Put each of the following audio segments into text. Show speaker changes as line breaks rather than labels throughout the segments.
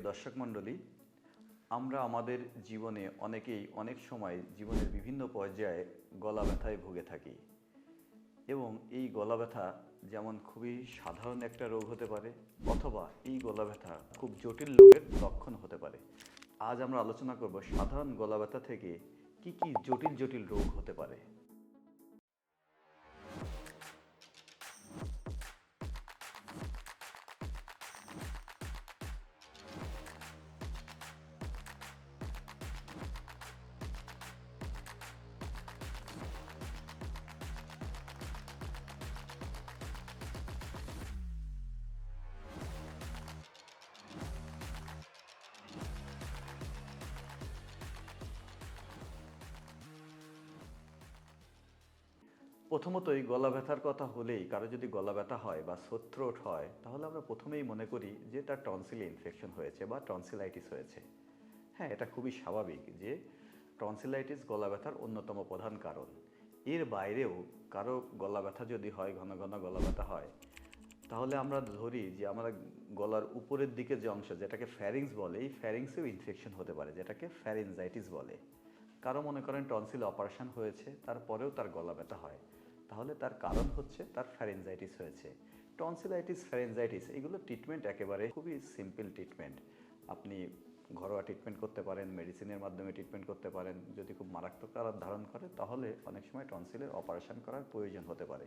প্রিয় দর্শক মণ্ডলী, আমরা আমাদের জীবনে অনেকেই অনেক সময় জীবনের বিভিন্ন পর্যায়ে গলা ব্যথায় ভুগে থাকি এবং এই গলা ব্যথা যেমন খুবই সাধারণ একটা রোগ হতে পারে অথবা এই গলা ব্যথা খুব জটিল রোগের লক্ষণ হতে পারে। আজ আমরা আলোচনা করব সাধারণ গলা ব্যথা থেকে কি কি জটিল জটিল রোগ হতে পারে। প্রথমতই গলা ব্যথার কথা হলেই কারও যদি গলা ব্যথা হয় বা থ্রোট হয়, তাহলে আমরা প্রথমেই মনে করি যে তার টনসিলে ইনফেকশন হয়েছে বা টনসিলাইটিস হয়েছে। হ্যাঁ এটা খুবই স্বাভাবিক যে টনসিলাইটিস গলা ব্যথার অন্যতম প্রধান কারণ। এর বাইরেও কারও গলা ব্যথা যদি হয়, ঘন ঘন গলা ব্যথা হয়, তাহলে আমরা ধরি যে আমরা গলার উপরের দিকে যে অংশ, যেটাকে ফ্যারিংস বলে, এই ফ্যারিংসেও ইনফেকশন হতে পারে, যেটাকে ফ্যারিনজাইটিস বলে। কারও মনে করেন টনসিল অপারেশন হয়েছে, তারপরেও তার গলা ব্যথা হয়। তাহলে তার কারণ হচ্ছে তার ফ্যারেঞ্জাইটিস হয়েছে। টনসিলাইটিস ফ্যারেঞ্জাইটিস এগুলো ট্রিটমেন্ট একেবারে খুবই সিম্পল ট্রিটমেন্ট আপনি ঘরোয়া ট্রিটমেন্ট করতে পারেন মেডিসিনের মাধ্যমে ট্রিটমেন্ট করতে পারেন। যদি খুব মারাত্মক আকার ধারণ করে, তাহলে অনেক সময় টনসিলের অপারেশন করার প্রয়োজন হতে পারে।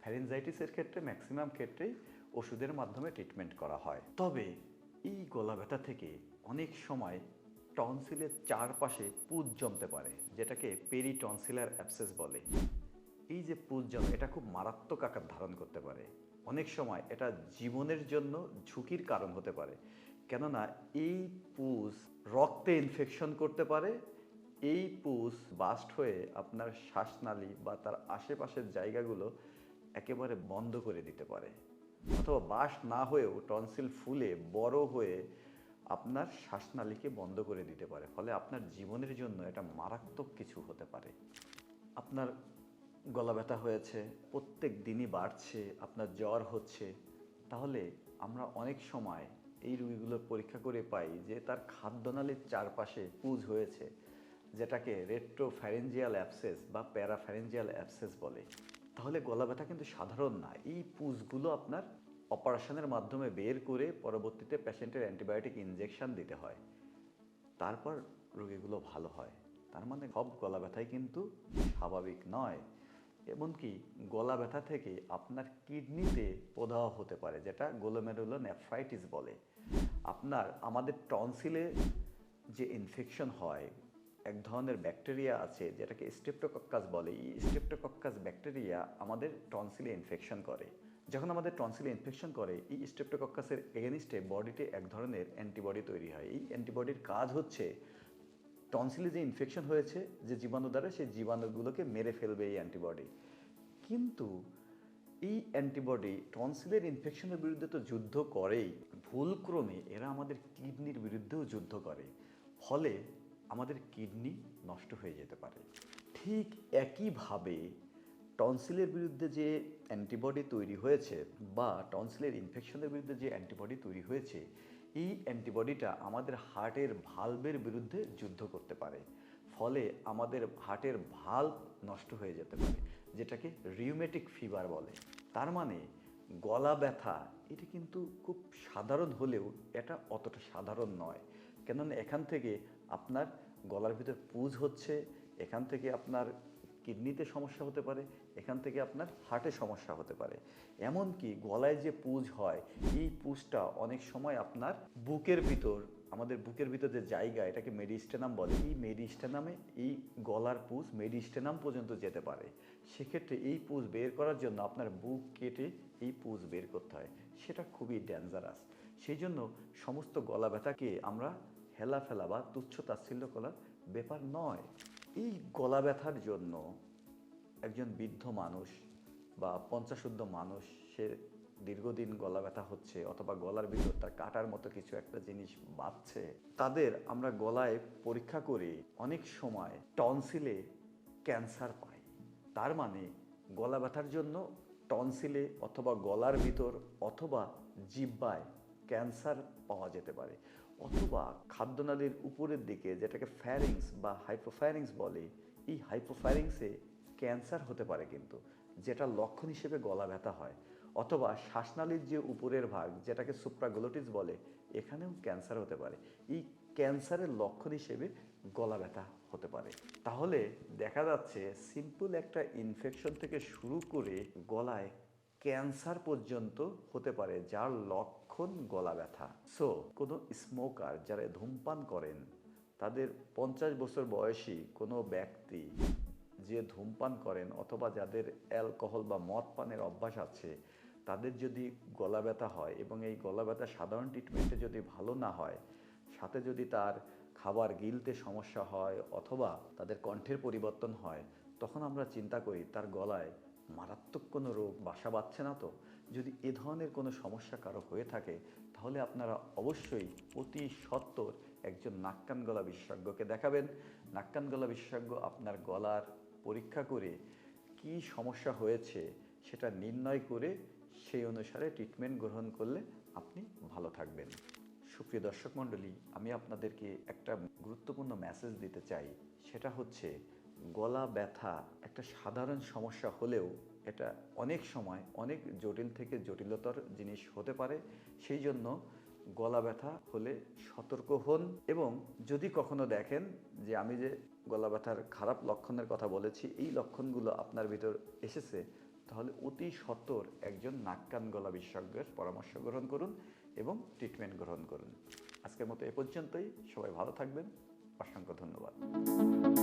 ফ্যারেঞ্জাইটিসের ক্ষেত্রে ম্যাক্সিমাম ক্ষেত্রেই ওষুধের মাধ্যমে ট্রিটমেন্ট করা হয়। তবে এই গলা ব্যথা থেকে অনেক সময় টনসিলের চারপাশে পুজ জমতে পারে, যেটাকে পেরি টনসিলার অ্যাবসেস বলে। এই যে পুজ জমে, এটা খুব মারাত্মক আকার ধারণ করতে পারে। অনেক সময় এটা জীবনের জন্য ঝুঁকির কারণ হতে পারে। কেননা এই পুজ রক্তে ইনফেকশন করতে পারে, এই পুজ বাস্ট হয়ে আপনার শ্বাসনালী বা তার আশেপাশের জায়গাগুলো একেবারে বন্ধ করে দিতে পারে। অথবা বাস না হয়েও টনসিল ফুলে বড় হয়ে আপনার শ্বাসনালীকে বন্ধ করে দিতে পারে, ফলে আপনার জীবনের জন্য এটা মারাত্মক কিছু হতে পারে। আপনার গলা ব্যথা হয়েছে, প্রত্যেক দিনই বাড়ছে, আপনার জ্বর হচ্ছে। তাহলে আমরা অনেক সময় এই রুগীগুলোর পরীক্ষা করে পাই যে তার খাদ্যনালীর চারপাশে পুজ হয়েছে, যেটাকে রেট্রোফ্যারেঞ্জিয়াল অ্যাপসেস বা প্যারাফ্যারেঞ্জিয়াল অ্যাপসেস বলে। তাহলে গলা ব্যথা কিন্তু সাধারণ না, এই পুজগুলো আপনার অপারেশনের মাধ্যমে বের করে পরবর্তীতে পেশেন্টের অ্যান্টিবায়োটিক ইনজেকশন দিতে হয়। তারপর রোগীগুলো ভালো হয়। তার মানে সব গলা ব্যথাই কিন্তু স্বাভাবিক নয়। এমনকি গলা ব্যথা থেকে আপনার কিডনিতে প্রদাহ হতে পারে, যেটা গোলোমেরুলো নেফ্রাইটিস বলে। আপনার, আমাদের টনসিলে যে ইনফেকশন হয়, এক ধরনের ব্যাকটেরিয়া আছে, যেটাকে স্টেপ্টোকক্কাস বলে। এই স্টেপ্টোকক্কাস ব্যাকটেরিয়া আমাদের টনসিলে ইনফেকশন করে। যখন আমাদের টনসিলে ইনফেকশন করে, এই স্টেপ্টোকক্কাসের এগেনিস্টে বডিতে এক ধরনের অ্যান্টিবডি তৈরি হয়। এই অ্যান্টিবডির কাজ হচ্ছে টনসিলে যে ইনফেকশন হয়েছে, যে জীবাণু দ্বারা, সেই জীবাণুগুলোকে মেরে ফেলবে এই অ্যান্টিবডি কিন্তু এই অ্যান্টিবডি টনসিলের ইনফেকশনের বিরুদ্ধে তো যুদ্ধ করেই। ভুলক্রমে এরা আমাদের কিডনির বিরুদ্ধেও যুদ্ধ করে। ফলে আমাদের কিডনি নষ্ট হয়ে যেতে পারে। ঠিক একইভাবে টনসিলের বিরুদ্ধে যে অ্যান্টিবডি তৈরি হয়েছে বা টনসিলের ইনফেকশনের বিরুদ্ধে যে অ্যান্টিবডি তৈরি হয়েছে, এই অ্যান্টিবডিটা আমাদের হার্টের ভালভের বিরুদ্ধে যুদ্ধ করতে পারে। ফলে আমাদের হার্টের ভালভ নষ্ট হয়ে যেতে পারে, যেটাকে রিউমেটিক ফিভার বলে। তার মানে গলা ব্যথা, এটি কিন্তু খুব সাধারণ হলেও এটা অতটা সাধারণ নয়। কেননা এখান থেকে আপনার গলার ভিতর পুজ হচ্ছে, এখান থেকে আপনার কিডনিতে সমস্যা হতে পারে, এখান থেকে আপনার হার্টে সমস্যা হতে পারে। এমনকি গলায় যে পুজ হয়, এই পুজটা অনেক সময় আপনার বুকের ভিতর, আমাদের বুকের ভিতর যে জায়গা, এটাকে মেডিস্টেনাম বলে। এই মেডিস্টেনামে এই গলার পুজ মেডিস্টেনাম পর্যন্ত যেতে পারে। সেক্ষেত্রে এই পুজ বের করার জন্য আপনার বুক কেটে এই পুজ বের করতে হয়। সেটা খুবই ডেঞ্জারাস সেই জন্য সমস্ত গলা ব্যথাকে আমরা হেলাফেলা বা তুচ্ছ তাচ্ছিল্য করার ব্যাপার নয়। এই গলা ব্যথার জন্য একজন বৃদ্ধ মানুষ বা পঞ্চাশুদ্ধ মানুষ, সে দীর্ঘদিন গলা ব্যথা হচ্ছে অথবা গলার ভিতর তার কাটার মতো কিছু একটা জিনিস বাঁধছে, তাদের আমরা গলায় পরীক্ষা করে, অনেক সময় টনসিলে ক্যান্সার পাই তার মানে গলা ব্যথার জন্য টনসিলে অথবা গলার ভিতর অথবা জিব্বায় ক্যান্সার পাওয়া যেতে পারে। অথবা খাদ্যনালীর উপরের দিকে, যেটাকে ফ্যারিংস বা হাইপোফ্যারিংস বলে, এই হাইপোফ্যারিংসে ক্যান্সার হতে পারে কিন্তু, যেটা লক্ষণ হিসেবে গলা ব্যথা হয়। অথবা শ্বাসনালীর যে উপরের ভাগ, যেটাকে সুপ্রাগ্লোটিস বলে, এখানেও ক্যান্সার হতে পারে। এই ক্যান্সারের লক্ষণ হিসেবে গলা ব্যথা হতে পারে। তাহলে দেখা যাচ্ছে সিম্পল একটা ইনফেকশন থেকে শুরু করে গলায় ক্যান্সার পর্যন্ত হতে পারে, যার লক্ষণ গলা ব্যথা। সো কোনো স্মোকার যারা ধূমপান করেন, তাদের পঞ্চাশ বছর বয়সী কোনো ব্যক্তি যে ধূমপান করেন অথবা যাদের অ্যালকোহল বা মদ পানের অভ্যাস আছে, তাদের যদি গলা ব্যথা হয় এবং এই গলা ব্যথা সাধারণ ট্রিটমেন্টে যদি ভালো না হয়, সাথে যদি তার খাবার গিলতে সমস্যা হয় অথবা তাদের কণ্ঠের পরিবর্তন হয়, তখন আমরা চিন্তা করি তার গলায় মারাত্মক কোনো রোগ বাসা বাঁধছে না তো? যদি এ ধরনের কোনো সমস্যা কারও হয়ে থাকে, তাহলে আপনারা অবশ্যই অতি সত্বর একজন নাক্কান গলা বিশেষজ্ঞকে দেখাবেন। নাক্কান গলা বিশেষজ্ঞ আপনার গলার পরীক্ষা করে কি সমস্যা হয়েছে সেটা নির্ণয় করে সেই অনুসারে ট্রিটমেন্ট গ্রহণ করলে আপনি ভালো থাকবেন। সুপ্রিয় দর্শক মণ্ডলী, আমি আপনাদেরকে একটা গুরুত্বপূর্ণ মেসেজ দিতে চাই। সেটা হচ্ছে গলা ব্যথা একটা সাধারণ সমস্যা হলেও এটা অনেক সময় অনেক জটিল থেকে জটিলতর জিনিস হতে পারে। সেই জন্য গলা ব্যথা হলে সতর্ক হন এবং যদি কখনো দেখেন যে আমি যে গলা ব্যথার খারাপ লক্ষণের কথা বলেছি, এই লক্ষণগুলো আপনার ভিতর এসেছে, তাহলে অতি সত্বর একজন নাক কান গলা বিশেষজ্ঞের পরামর্শ গ্রহণ করুন এবং ট্রিটমেন্ট গ্রহণ করুন। আজকের মতো এ পর্যন্তই। সবাই ভালো থাকবেন। অসংখ্য ধন্যবাদ।